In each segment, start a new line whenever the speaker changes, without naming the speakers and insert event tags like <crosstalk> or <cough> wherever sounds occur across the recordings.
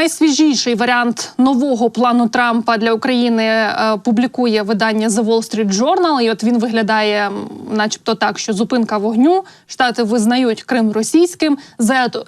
Найсвіжіший варіант нового плану Трампа для України е, публікує видання The Wall Street Journal. І от він виглядає, начебто, так, що зупинка вогню. Штати визнають Крим російським.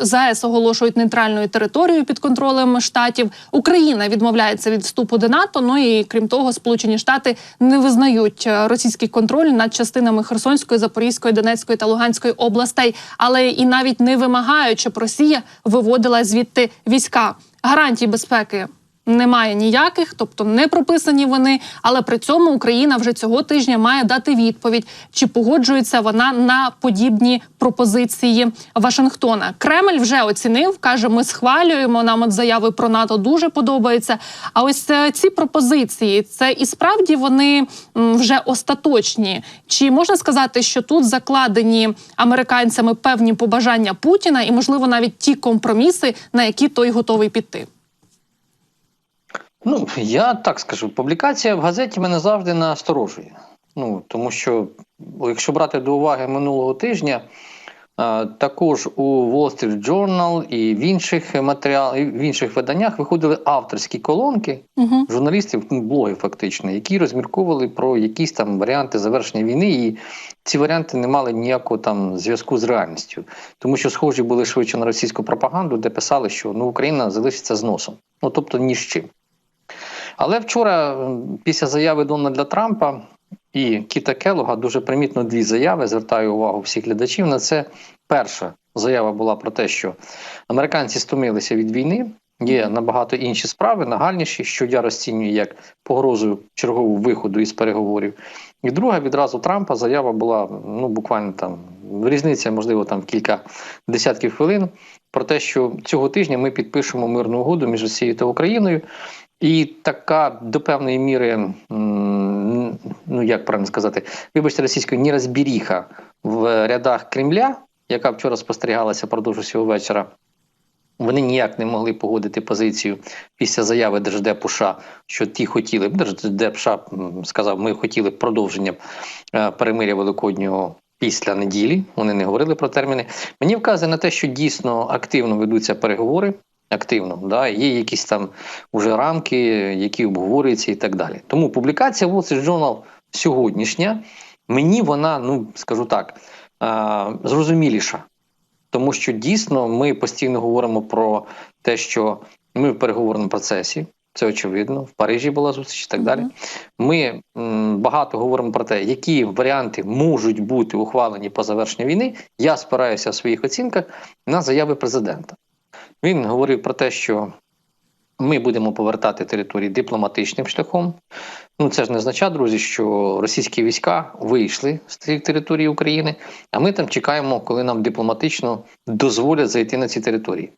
ЗАЕС оголошують нейтральною територією під контролем штатів. Україна відмовляється від вступу до НАТО. Ну і крім того, Сполучені Штати не визнають е, російський контроль над частинами Херсонської, Запорізької, Донецької та Луганської областей, але і навіть не вимагають, щоб Росія виводила звідти війська. Гарантій безпеки немає ніяких, тобто не прописані вони. Але при цьому Україна вже цього тижня має дати відповідь, чи погоджується вона на подібні пропозиції Вашингтона. Кремль вже оцінив, каже: ми схвалюємо. Нам от заяви про НАТО дуже подобаються. А ось е, ці пропозиції, це і справді вони вже остаточні. Чи можна сказати, що тут закладені американцями певні побажання Путіна, і можливо навіть ті компроміси, на які той готовий піти?
Ну, я так скажу, публікація в газеті мене завжди насторожує. Ну, тому що, якщо брати до уваги минулого тижня, е, також у Wall Street Journal і в інших матеріалах, в інших виданнях виходили авторські колонки
Угу.
журналістів, ну, блоги фактично, які розмірковували про якісь там варіанти завершення війни, і ці варіанти не мали ніякого там зв'язку з реальністю, тому що схожі були швидше на російську пропаганду, де писали, що ну Україна залишиться з носом, ну тобто ні з чим. Але вчора, після заяви Дональда Трампа і Кіта Келога, дуже примітно дві заяви. Звертаю увагу всіх глядачів на це. Перша заява була про те, що американці стомилися від війни. Є набагато інші справи, нагальніші, що я розцінюю як погрозу чергового виходу із переговорів. І друга відразу Трампа заява була ну буквально там різниця, можливо, там кілька десятків хвилин про те, що цього тижня ми підпишемо мирну угоду між Росією та Україною. І така до певної міри, ну як правильно сказати, вибачте російською нерозбіріха в рядах Кремля, яка вчора спостерігалася продовж усього вечора. Вони ніяк не могли погодити позицію після заяви Держдепу США, що ті хотіли. Держдеп США сказав, ми хотіли продовження е, перемиря Великоднього після неділі. Вони не говорили про терміни. Мені вказує на те, що дійсно активно ведуться переговори. Активно, да, є якісь там уже рамки, які обговорюються і так далі. Тому публікація Wall Street Journal сьогоднішня, мені вона, ну скажу так, зрозуміліша. Тому що дійсно ми постійно говоримо про те, що ми в переговорному процесі, це очевидно. В Парижі була зустріч і так далі. Ми м, багато говоримо про те, які варіанти можуть бути ухвалені по завершенню війни. Я спираюся в своїх оцінках на заяви президента. Він говорив про те, що ми будемо повертати території дипломатичним шляхом. Ну це ж не означає, друзі, що російські війська вийшли з цих територій України, а ми там чекаємо, коли нам дипломатично дозволять зайти на ці території.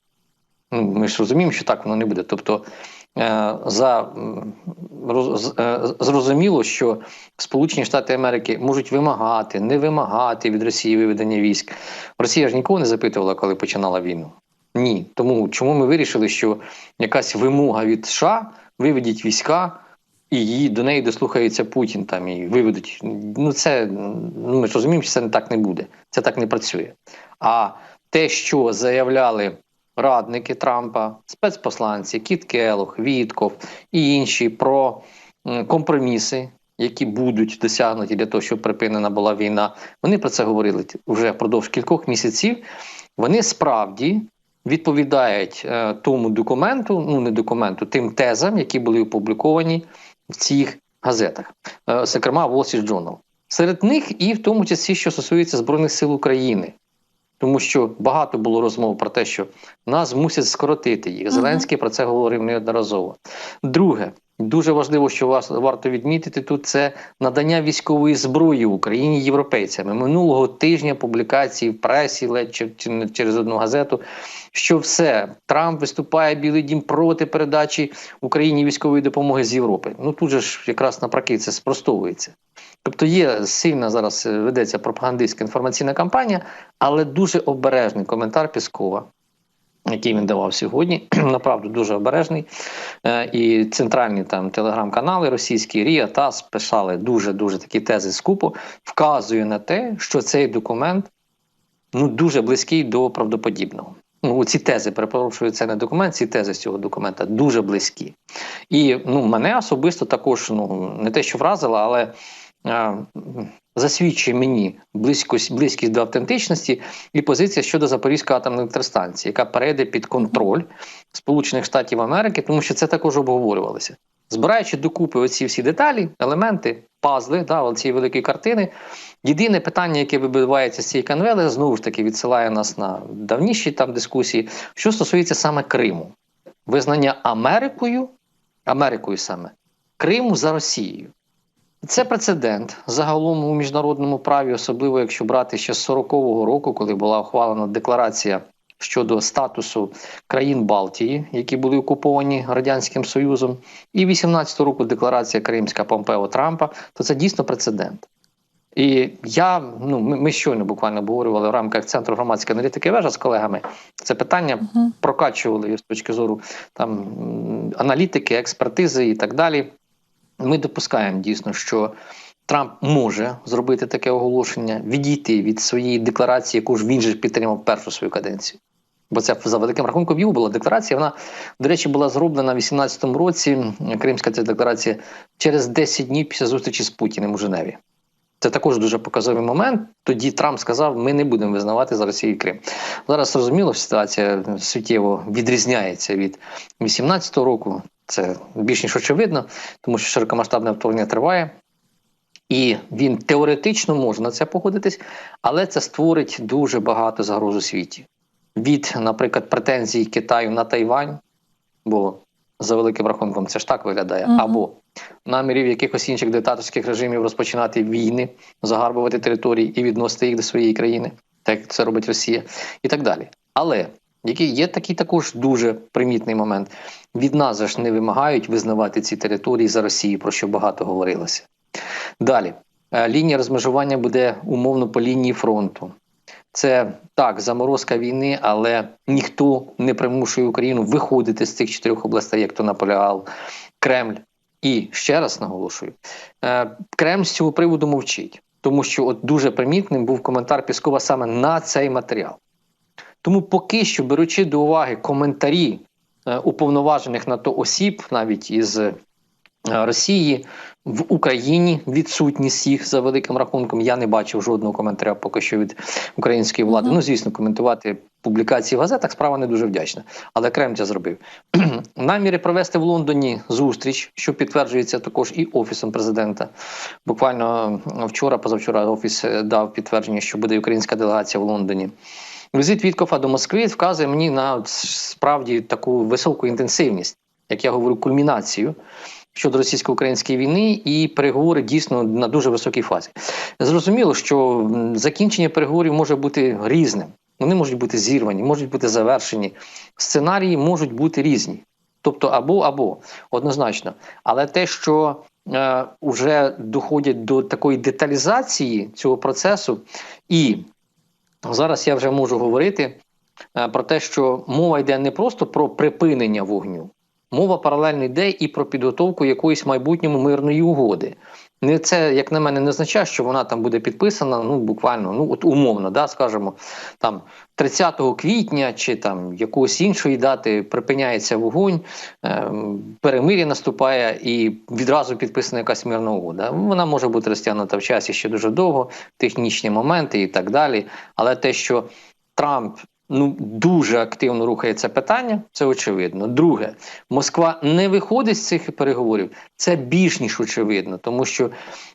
Ну, ми ж розуміємо, що так воно не буде. Тобто, е, за е, зрозуміло, що Сполучені Штати Америки можуть вимагати, не вимагати від Росії виведення військ. Росія ж нікого не запитувала, коли починала війну. Ні. Тому чому ми вирішили, що якась вимога від США виведіть війська, і її до неї дослухається Путін там і виведуть. Ну це ну ми ж розуміємо, що це не так не буде. Це так не працює. А те, що заявляли радники Трампа, спецпосланці, Кіт Келох, Вітков і інші про компроміси. Які будуть досягнуті для того, щоб припинена була війна, вони про це говорили вже впродовж кількох місяців. Вони справді відповідають е, тому документу, ну не документу, тим тезам, які були опубліковані в цих газетах, е, зокрема Wall Street Journal. Серед них і в тому числі, що стосується Збройних сил України. Тому що багато було розмов про те, що нас мусять скоротити їх. Зеленський про це говорив неодноразово. Друге, дуже важливо, що вас варто відмітити тут, це надання військової зброї Україні європейцями. Минулого тижня публікації в пресі, ледь через одну газету, що все Трамп виступає Білий Дім проти передачі Україні військової допомоги з Європи. Ну тут же ж якраз навпаки це спростовується. Тобто є сильна зараз е, ведеться пропагандистська інформаційна кампанія, але дуже обережний коментар Піскова, який він давав сьогодні. <clears throat> Направду дуже обережний. Е, І центральні там телеграм-канали російські Рія ТАСС писали дуже дуже такі тези скупо, вказує на те, що цей документ ну дуже близький до правдоподібного. Ну, ці тези, перепрошую, це не документ, ці тези з цього документа дуже близькі. І ну, мене особисто також ну, не те, що вразило, але засвідчує мені близькість, близькість до автентичності і позиція щодо Запорізької атомної електростанції, яка перейде під контроль Сполучених Штатів Америки, тому що це також обговорювалося. Збираючи докупи оці всі деталі, елементи, пазли да, цієї великої картини. Єдине питання, яке вибивається з цієї канвели, знову ж таки відсилає нас на давніші там дискусії, що стосується саме Криму, визнання Америкою, Америкою саме Криму за Росією. Це прецедент загалом у міжнародному праві, особливо якщо брати ще з 40-го року, коли була ухвалена декларація щодо статусу країн Балтії, які були окуповані радянським Союзом, і 18-го року декларація Кримська Помпео Трампа, то це дійсно прецедент. І я ну ми, ми щойно буквально обговорювали в рамках центру громадської аналітики вежа з колегами. Це питання
Мгм.
прокачували з точки зору там аналітики, експертизи і так далі. Ми допускаємо дійсно, що Трамп може зробити таке оголошення, відійти від своєї декларації, яку ж він же підтримав першу свою каденцію. Бо це за великим рахунком його була декларація. Вона, до речі, була зроблена в 18-му році. Кримська ця декларація через 10 днів після зустрічі з Путіним у Женеві. Це також дуже показовий момент. Тоді Трамп сказав: ми не будемо визнавати за Росію Крим. Зараз зрозуміло, ситуація суттєво відрізняється від 18-го року. Це більш ніж очевидно, тому що широкомасштабне вторгнення триває. І він теоретично може на це погодитись, але це створить дуже багато загроз у світі. Від, наприклад, претензій Китаю на Тайвань, бо за великим рахунком це ж так виглядає,
Мгм.
або намірів якихось інших диктаторських режимів розпочинати війни, загарбувати території і відносити їх до своєї країни, так як це робить Росія, і так далі. Але який є такий також дуже примітний момент. Від нас ж не вимагають визнавати ці території за Росію, про що багато говорилося. Далі Е, лінія розмежування буде умовно по лінії фронту. Це так, заморозка війни, але ніхто не примушує Україну виходити з цих чотирьох областей, як то наполягав Кремль. І ще раз наголошую: е, Кремль з цього приводу мовчить, тому що от дуже примітним був коментар Піскова саме на цей матеріал. Тому поки що, беручи до уваги коментарі е, уповноважених на то осіб, навіть із е, Росії в Україні відсутність їх за великим рахунком. Я не бачив жодного коментаря поки що від української влади.
Мгм.
Ну, звісно, коментувати публікації в газетах справа не дуже вдячна. Але Кремль це зробив. <clears throat> Наміри провести в Лондоні зустріч, що підтверджується також і офісом президента. Буквально е, вчора, позавчора, офіс дав підтвердження, що буде українська делегація в Лондоні. Візит Віткофа до Москви вказує мені на справді таку високу інтенсивність, як я говорю, кульмінацію щодо російсько-української війни, і переговори дійсно на дуже високій фазі. Зрозуміло, що закінчення переговорів може бути різним. Вони можуть бути зірвані, можуть бути завершені. Сценарії можуть бути різні. Тобто або або однозначно. Але те, що е, вже доходять до такої деталізації цього процесу, і зараз я вже можу говорити е, про те, що мова йде не просто про припинення вогню, мова паралельно йде і про підготовку якоїсь майбутньому мирної угоди. Не це, як на мене, не означає, що вона там буде підписана, ну буквально, ну от умовно, да, скажімо, там 30 квітня чи там якоїсь іншої дати припиняється вогонь, е, перемир'я наступає і відразу підписана якась мирна угода. Вона може бути розтягнута в часі ще дуже довго, технічні моменти і так далі. Але те, що Трамп ну дуже активно рухає це питання, це очевидно. Друге, Москва не виходить з цих переговорів. Це більш ніж очевидно, тому що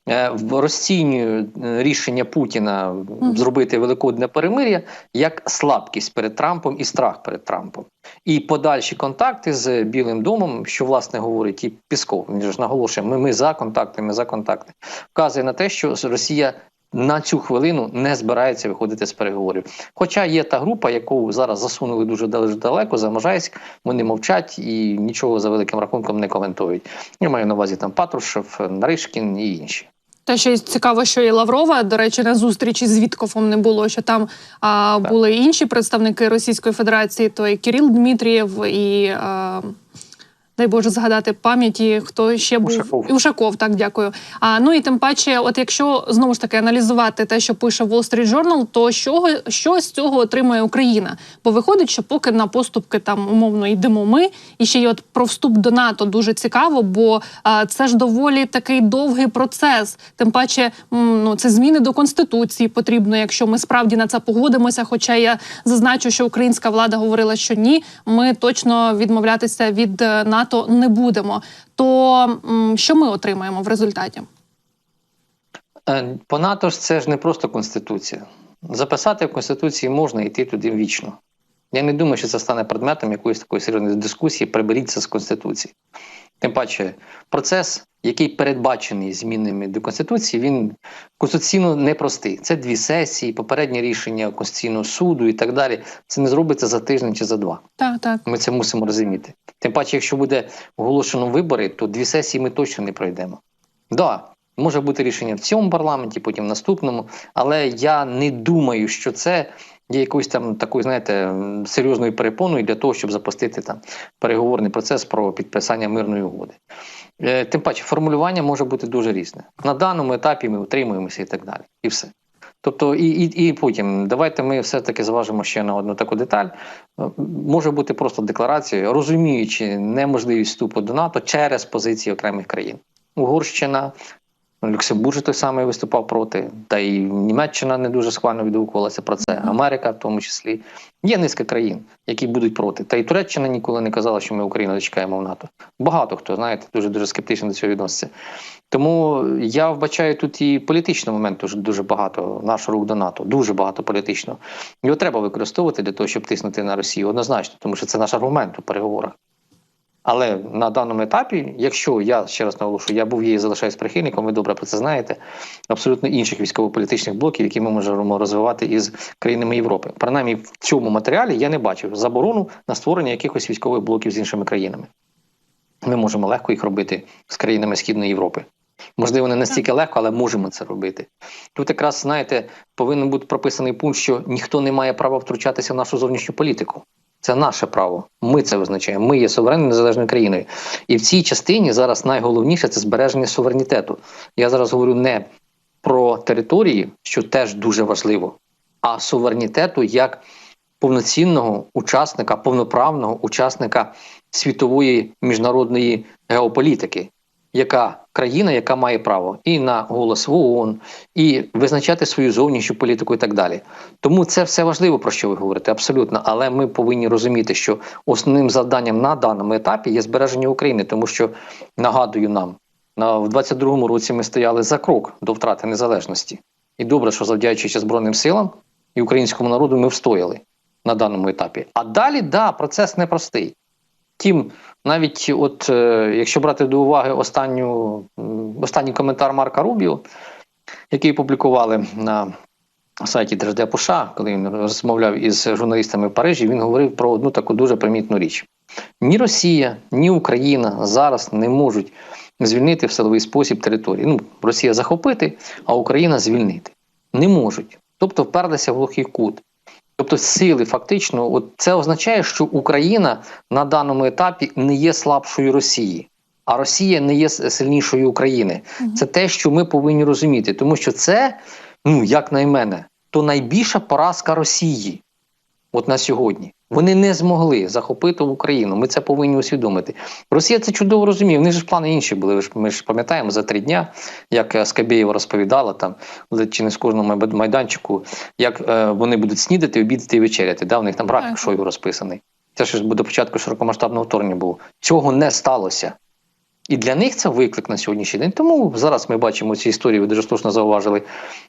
е, в- розцінює е, рішення Путіна зробити великодне перемир'я як слабкість перед Трампом і страх перед Трампом. І подальші контакти з Білим домом, що власне говорить і Пісков, він ж наголошує, ми, ми за контакти, ми за контакти, вказує на те, що Росія на цю хвилину не збирається виходити з переговорів. Хоча є та група, яку зараз засунули дуже дал- далеко за Можайськ, вони мовчать і нічого за великим рахунком не коментують. Я маю на увазі там Патрушев, Наришкін і інші.
Те, що цікаво, що і Лаврова, до речі, на зустрічі з Віткофом не було. Що там а,
Так.
були інші представники Російської Федерації, то і Кирил Дмитрієв, і а, дай Боже згадати пам'яті, хто ще був
Ушаков.
Ушаков, так дякую. А ну і тим паче, от якщо знову ж таки аналізувати те, що пише Wall Street Journal, то що, що з цього отримує Україна? Бо виходить, що поки на поступки там умовно йдемо ми, і ще й от про вступ до НАТО дуже цікаво, бо а, це ж доволі такий довгий процес. Тим паче, м, ну це зміни до конституції потрібно, якщо ми справді на це погодимося. Хоча я зазначу, що українська влада говорила, що ні, ми точно відмовлятися від е, НАТО не будемо. То що ми отримаємо в результаті?
Е, По НАТО ж це ж не просто конституція. Записати в конституції можна йти туди вічно. Я не думаю, що це стане предметом якоїсь такої серйозної дискусії. Приберіться з конституції. Тим паче, процес, який передбачений змінами до конституції, він конституційно непростий. Це дві сесії, попереднє рішення Конституційного суду і так далі. Це не зробиться за тиждень чи за два.
Так, так.
Ми це мусимо розуміти. Тим паче, якщо буде оголошено вибори, то дві сесії ми точно не пройдемо. Да, може бути рішення в цьому парламенті, потім в наступному, але я не думаю, що це є якоюсь там такою, знаєте, серйозною перепоною для того, щоб запустити там переговорний процес про підписання мирної угоди. Е, Тим паче, формулювання може бути дуже різне. На даному етапі ми утримуємося і так далі. І все. Тобто, і, і, і потім давайте ми все-таки зважимо ще на одну таку деталь. Е, Може бути просто декларацією, розуміючи неможливість вступу до НАТО через позиції окремих країн. Угорщина, Люксембург той самий виступав проти, та й Німеччина не дуже схвально відгукувалася про це. Америка, в тому числі. Є низка країн, які будуть проти. Та й Туреччина ніколи не казала, що ми Україну зачекаємо в НАТО. Багато хто знаєте, дуже дуже скептично до цього відноситься. Тому я вбачаю тут і політичний момент дуже, дуже багато наш рух до НАТО, дуже багато політичного. Його треба використовувати для того, щоб тиснути на Росію однозначно, тому що це наш аргумент у переговорах. Але на даному етапі, якщо я ще раз наголошую, я був її залишаюсь прихильником, ви добре про це знаєте. Абсолютно інших військово-політичних блоків, які ми можемо розвивати із країнами Європи. Принаймні в цьому матеріалі я не бачив заборону на створення якихось військових блоків з іншими країнами. Ми можемо легко їх робити з країнами Східної Європи. Можливо, не настільки легко, але можемо це робити. Тут якраз знаєте, повинен бути прописаний пункт, що ніхто не має права втручатися в нашу зовнішню політику. Це наше право. Ми це визначаємо. Ми є суверенною незалежною країною. І в цій частині зараз найголовніше це збереження суверенітету. Я зараз говорю не про території, що теж дуже важливо, а суверенітету як повноцінного учасника, повноправного учасника світової міжнародної геополітики, яка країна, яка має право і на голос в ООН, і визначати свою зовнішню політику і так далі. Тому це все важливо, про що ви говорите, абсолютно. Але ми повинні розуміти, що основним завданням на даному етапі є збереження України, тому що нагадую нам, на в 22-му році ми стояли за крок до втрати незалежності. І добре, що завдячуючи Збройним силам і українському народу, ми встояли на даному етапі. А далі, да, процес непростий. Втім, навіть от е, якщо брати до уваги останню, останній коментар Марка Рубіо, який публікували на сайті Держдепу США, коли він розмовляв із журналістами в Парижі, він говорив про одну таку дуже примітну річ: ні Росія, ні Україна зараз не можуть звільнити в силовий спосіб території. Ну, Росія захопити, а Україна звільнити. Не можуть. Тобто вперлися в глухий кут. Тобто сили фактично, от це означає, що Україна на даному етапі не є слабшою Росії, а Росія не є сильнішою України. Це те, що ми повинні розуміти, тому що це, ну як на мене, то найбільша поразка Росії. От на сьогодні вони не змогли захопити Україну. Ми це повинні усвідомити. Росія це чудово розуміє. В них ж плани інші були. Ми ж пам'ятаємо за три дня, як е, Скабєєва розповідала там, чи не з кожному майданчику, як е, вони будуть снідати, обідати і вечеряти. Да? У них там графік шою розписаний. Це ж до початку широкомасштабного вторгнення було. Цього не сталося. І для них це виклик на сьогоднішній день. Тому зараз ми бачимо ці історії, ви дуже слушно зауважили,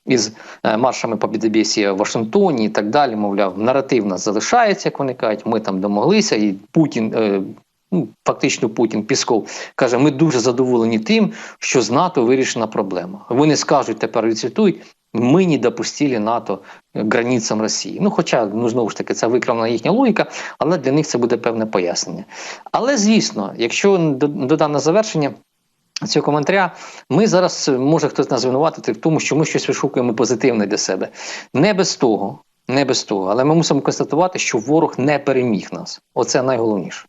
із маршами маршами бідебесі в Вашингтоні і так далі. Мовляв, наратив нас залишається, як вони кажуть, ми там домоглися, і Путін. Е, Ну, фактично, Путін Пісков каже: ми дуже задоволені тим, що з НАТО вирішена проблема. Вони скажуть тепер відцвітують, ми не допустили НАТО границям Росії. Ну, хоча, ну знову ж таки, це викривлена їхня логіка, але для них це буде певне пояснення. Але звісно, якщо до- додам на завершення. Цього коментаря ми зараз може хтось нас звинуватити в тому, що ми щось вишукуємо позитивне для себе. Не без того, не без того, але ми мусимо констатувати, що ворог не переміг нас. Оце найголовніше.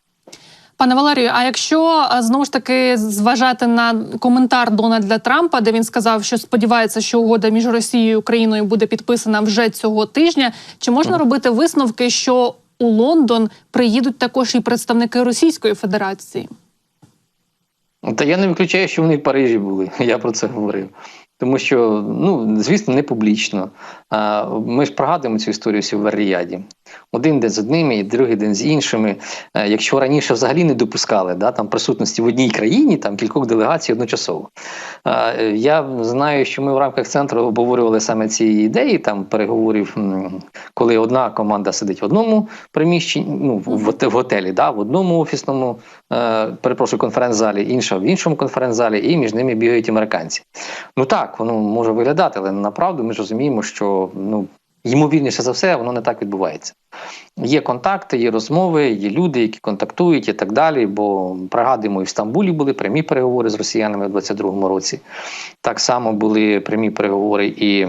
Пане Валерію, а якщо е, знову ж таки зважати на коментар Дональда Трампа, де він сказав, що сподівається, що угода між Росією і Україною буде підписана вже цього тижня, чи можна робити висновки, що у Лондон приїдуть також і представники Російської Федерації?
Та я не виключаю, що вони в Парижі були. <laughs> Я про це говорив. Тому що, ну, звісно, не публічно. Ми ж пригадуємо цю історію всю в Ріяді. Один день з одними, і другий день з іншими. Якщо раніше взагалі не допускали да, там, присутності в одній країні, там кількох делегацій одночасово. Я знаю, що ми в рамках центру обговорювали саме ці ідеї там переговорів, коли одна команда сидить в одному приміщенні, ну, в готелі, да, в одному офісному, е, перепрошую, конференц-залі, інша в іншому конференц-залі, і між ними бігають американці. Ну так, воно може виглядати, але направду ми ж розуміємо, що ну, ймовірніше за все, воно не так відбувається. Є контакти, є розмови, є люди, які контактують і так далі. Бо пригадуємо, і в Стамбулі були прямі переговори з росіянами у 22-му році. Так само були прямі переговори і.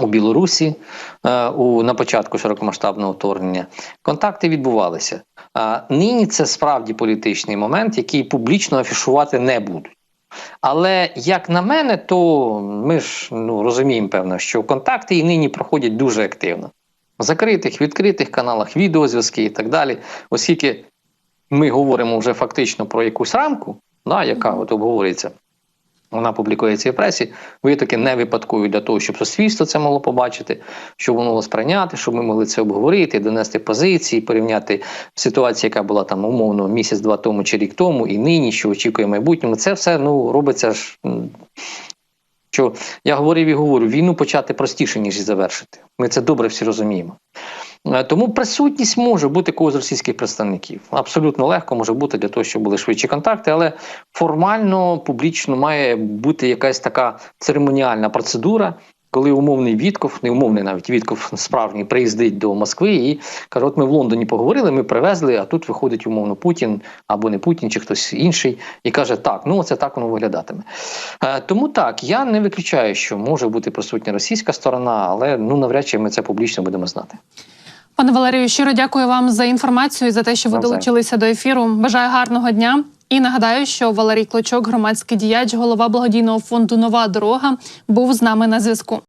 У Білорусі е, у на початку широкомасштабного вторгнення контакти відбувалися. А нині це справді політичний момент, який публічно афішувати не будуть. Але як на мене, то ми ж ну, розуміємо, певно, що контакти і нині проходять дуже активно. В закритих, відкритих каналах, відеозв'язки і так далі. Оскільки ми говоримо вже фактично про якусь рамку, да, яка от обговорюється, вона публікується в пресі, витоки не випадкові для того, щоб суспільство це могло побачити, щоб воно сприйняти, щоб ми могли це обговорити, донести позиції, порівняти ситуацію, яка була там умовно місяць-два тому чи рік тому, і нині, що очікує майбутньому. Це все ну робиться ж. Що я говорив і говорю, війну почати простіше, ніж завершити. Ми це добре всі розуміємо. Е, Тому присутність може бути когось з російських представників. Абсолютно легко може бути для того, щоб були швидші контакти, але формально, публічно має бути якась така церемоніальна процедура, коли умовний Вітков, не умовний навіть Вітков справжній приїздить до Москви і каже: от ми в Лондоні поговорили, ми привезли, а тут виходить умовно Путін або не Путін, чи хтось інший, і каже: так, ну це так воно виглядатиме. Е, Тому так, я не виключаю, що може бути присутня російська сторона, але ну навряд чи ми це публічно будемо знати.
Пане Валерію, щиро дякую вам за інформацію і за те, що ви долучилися до ефіру. Бажаю гарного дня. І нагадаю, що Валерій Клочок, громадський діяч, голова благодійного фонду Нова дорога, був з нами на зв'язку.